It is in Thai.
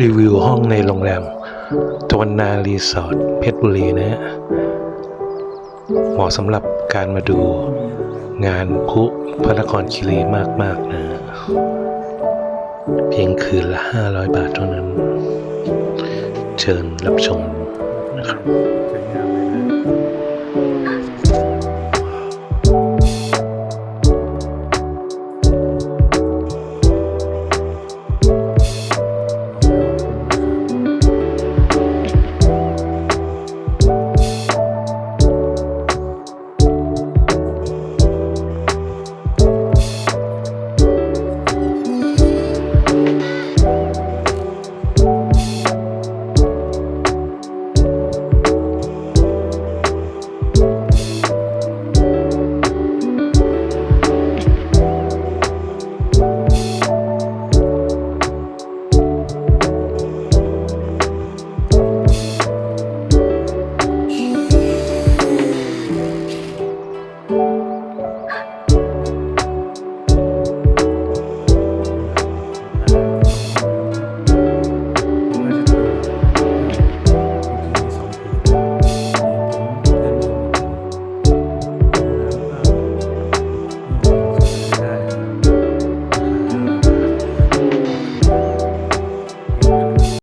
รีวิวห้องในโรงแรมตวันนารีสอร์ทเพชรบุรีนะฮะเหมาะสำหรับการมาดูงานพุพระนครคีรีมาก ๆ นะ เพียงคืนละ 500 บาทเท่านั้น เชิญรับชมนะครับ